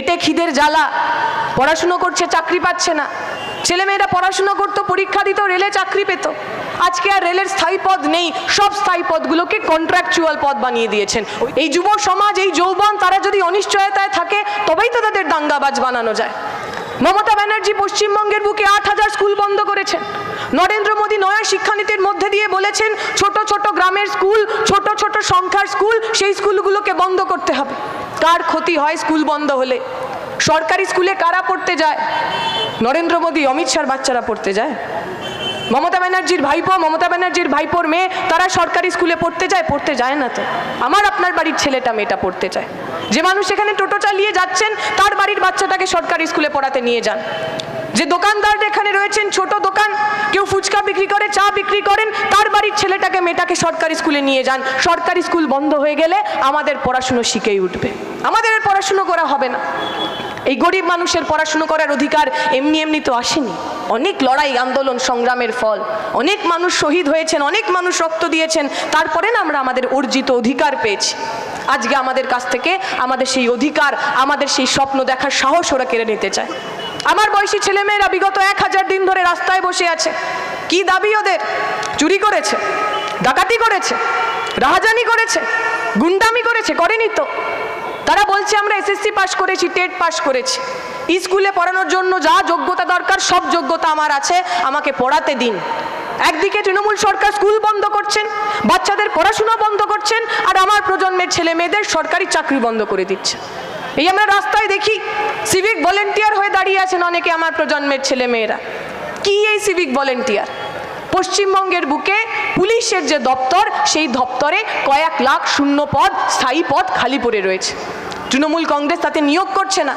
পেটে খিদের জ্বালা, পড়াশুনো করছে, চাকরি পাচ্ছে না। ছেলেমেয়েরা পড়াশুনো করতো, পরীক্ষা দিত, রেলে চাকরি পেত। আজকে আর রেলের স্থায়ী পদ নেই, সব স্থায়ী পদগুলোকে কন্ট্রাকচুয়াল পদ বানিয়ে দিয়েছেন। এই যুব সমাজ, এই যৌবন, তারা যদি অনিশ্চয়তায় থাকে, তবেই তো তাদের দাঙ্গাবাজ বানানো যায়। মমতা ব্যানার্জি পশ্চিমবঙ্গের বুকে আট হাজার স্কুল বন্ধ করেছেন। নরেন্দ্র মোদী নয়া শিক্ষানীতির মধ্যে দিয়ে বলেছেন, ছোট ছোট গ্রামের স্কুল, ছোট ছোট সংখ্যার স্কুল, সেই স্কুলগুলোকে বন্ধ করতে হবে। কার ক্ষতি হয় স্কুল বন্ধ হলে? সরকারি স্কুলে কারা পড়তে যায়? নরেন্দ্র মোদী, অমিত শাহর বাচ্চারা পড়তে যায়? মমতা ব্যানার্জির ভাইপো, মমতা ব্যানার্জির ভাইপোর মেয়ে, তারা সরকারি স্কুলে পড়তে যায় পড়তে যায় না তো। আমার আপনার বাড়ির ছেলেটা মেয়েটা পড়তে চায়। যে মানুষ এখানে টোটো চালিয়ে যাচ্ছেন, তার বাড়ির বাচ্চাটাকে সরকারি স্কুলে পড়াতে নিয়ে যান। যে দোকানদার এখানে রয়েছেন, ছোট দোকান, কেউ ফুচকা বিক্রি করে, চা বিক্রি করেন, তার বাড়ির ছেলেটাকে, মেয়েটাকে সরকারি স্কুলে নিয়ে যান। সরকারি স্কুল বন্ধ হয়ে গেলে আমাদের পড়াশুনো শিখেই উঠবে। আমাদের পড়াশুনো করা হবে না। এই গরিব মানুষের পড়াশুনো করার অধিকার এমনি এমনি তো আসেনি। অনেক লড়াই, আন্দোলন, সংগ্রামের ফল। অনেক মানুষ শহীদ হয়েছেন, অনেক মানুষ রক্ত দিয়েছেন। তারপরে না আমরা আমাদের অর্জিত অধিকার পেয়েছি। আজকে আমাদের কাছ থেকে আমাদের সেই অধিকার, আমাদের সেই স্বপ্ন দেখার সাহস ওরা কেড়ে নিতে চায়। আমার বয়সী ছেলেমেয়েরা বিগত এক হাজার দিন ধরে রাস্তায় বসে আছে। কি দাবি ওদের? চুরি করেছে, ডাকাতি করেছে, রাহাজানি করেছে, গুন্ডামি করেছে, করেনি তো। তারা বলছে, আমরা এসএসসি পাশ করেছি, টেট পাশ করেছি। স্কুলে পড়ানোর জন্য যা যোগ্যতা দরকার, সব যোগ্যতা আমার আছে, আমাকে পড়াতে দিন। একদিকে তৃণমূল সরকার স্কুল বন্ধ করছেন, বাচ্চাদের পড়াশোনা বন্ধ করছেন, আর আমার প্রজন্মের ছেলে মেয়েদের সরকারি চাকরি বন্ধ করে দিচ্ছে। এই আমরা রাস্তায় দেখি সিভিক ভলেন্টিয়ার হয়ে দাঁড়িয়ে আছেন অনেকে আমার প্রজন্মের ছেলে মেয়েরা। কি এই সিভিক ভলেন্টিয়ার পশ্চিমবঙ্গের বুকে পুলিশের যে দপ্তর, সেই দপ্তরে কয়েক লাখ শূন্য পদ, স্থায়ী পদ খালি পড়ে রয়েছে। তৃণমূল কংগ্রেস তাতে নিয়োগ করছে না।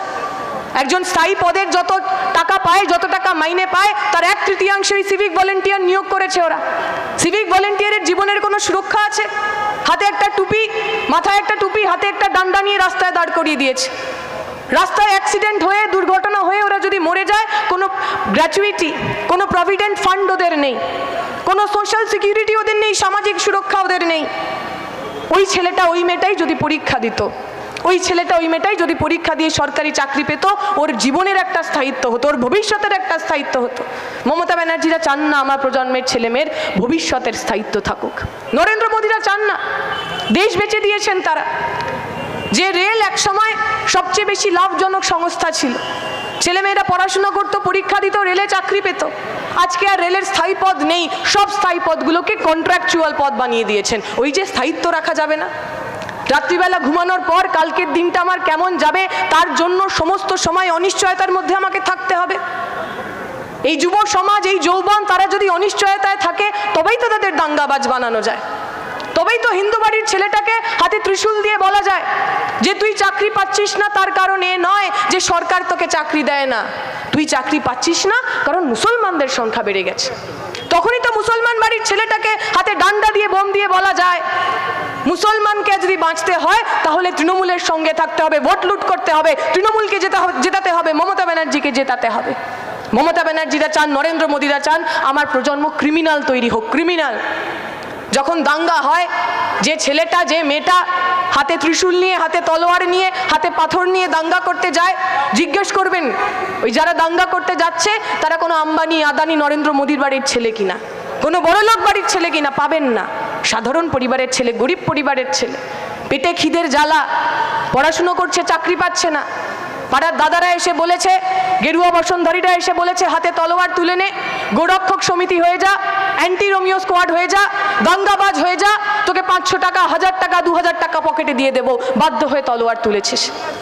একজন স্থায়ী পদের যত টাকা পায়, যত টাকা মাইনে পায়, তার এক তৃতীয়াংশ এই সিভিক ভলেন্টিয়ার নিয়োগ করেছে ওরা। সিভিক ভলেন্টিয়ারের জীবনের কোনো সুরক্ষা আছে? হাতে একটা টুপি, মাথায় একটা টুপি, হাতে একটা ডান্ডা নিয়ে রাস্তায় দাঁড় করিয়ে দিয়েছে। রাস্তায় অ্যাক্সিডেন্ট হয়ে, দুর্ঘটনা হয়ে ওরা যদি মরে যায়, কোনো গ্র্যাচুইটি কোনো প্রভিডেন্ট ফান্ড ওদের নেই। কোনো সোশ্যাল সিকিউরিটি ওদের নেই, সামাজিক সুরক্ষা ওদের নেই। ওই ছেলেটা, ওই মেয়েটাই যদি পরীক্ষা দিত। ওই ছেলেটা, ওই মেয়েটাই যদি পরীক্ষা দিয়ে সরকারি চাকরি পেত, ওর জীবনের একটা স্থায়িত্ব হতো, ওর ভবিষ্যতের একটা স্থায়িত্ব হতো। মমতা ব্যানার্জিরা চান না আমার প্রজন্মের ছেলেমেয়ের ভবিষ্যতের স্থায়িত্ব থাকুক। নরেন্দ্র মোদীরা চান না। দেশ বেঁচে দিয়েছেন তারা। যে রেল একসময় সবচেয়ে বেশি লাভজনক সংস্থা ছিল। ছেলেমেয়েরা পড়াশুনো করতো, পরীক্ষা দিত, রেলে চাকরি পেত। আজকে আর রেলের স্থায়ী পদ নেই। সব স্থায়ী পদগুলোকে কন্ট্রাকচুয়াল পদ বানিয়ে দিয়েছেন। ওই যে স্থায়িত্ব রাখা যাবে না। রাত্রিবেলা ঘুমানোর পর কালকের দিনটা আমার কেমন যাবে, তার জন্য সমস্ত সময় অনিশ্চয়তার মধ্যে আমাকে থাকতে হবে। এই যুব সমাজ, এই যৌবন, তারা যদি অনিশ্চয়তায় থাকে, তবেই তো তাদের দাঙ্গাবাজ বানানো যায়। তবেই তো হিন্দু বাড়ির ছেলেটাকে হাতে ত্রিশূল দিয়ে বলা যায় যে, তুই চাকরি পাচ্ছিস না তার কারণ নয় যে, সরকার তোকে চাকরি দেয় না। তুই চাকরি পাচ্ছিস না কারণ মুসলমানদের সংখ্যা বেড়ে গেছে। তখনই তো মুসলমান বাড়ির ছেলেটাকে হাতে ডান্ডা দিয়ে বোম দিয়ে বলা যায় মুসলমানকে যদি বাঁচতে হয়, তাহলে তৃণমূলের সঙ্গে থাকতে হবে, ভোট লুট করতে হবে, তৃণমূলকে জেতাতে হবে, মমতা ব্যানার্জিকে জেতাতে হবে। মমতা ব্যানার্জিরা চান, নরেন্দ্র মোদীরা চান, আমার প্রজন্ম ক্রিমিনাল তৈরি হোক ক্রিমিনাল যখন দাঙ্গা হয়, যে ছেলেটা, যে মেয়েটা হাতে ত্রিশূল নিয়ে, হাতে তলোয়ার নিয়ে, হাতে পাথর নিয়ে দাঙ্গা করতে যায়, জিজ্ঞেস করবেন, ওই যারা দাঙ্গা করতে যাচ্ছে, তারা কোনো আম্বানি, আদানি, নরেন্দ্র মোদীর বাড়ির ছেলে কিনা? কোনো বড়লোক বাড়ির ছেলে কিনা? পাবেন না। সাধারণ পরিবারের ছেলে, গরিব পরিবারের ছেলে। পেটে খিদের জ্বালা, পড়াশুনো করছে, চাকরি পাচ্ছে না। পাড়ার দাদারা এসে বলেছে, গেরুয়া বসনধারীরা এসে বলেছে, হাতে তলোয়ার তুলে নে, গোরক্ষক সমিতি হয়ে যা, অ্যান্টি রোমিও স্কোয়াড হয়ে যা দাঙ্গাবাজ হয়ে যা, তোকে পাঁচশো টাকা, হাজার টাকা, দু হাজার টাকা পকেটে দিয়ে দেবো, বাধ্য হয়ে তলোয়ার তুলেছিস।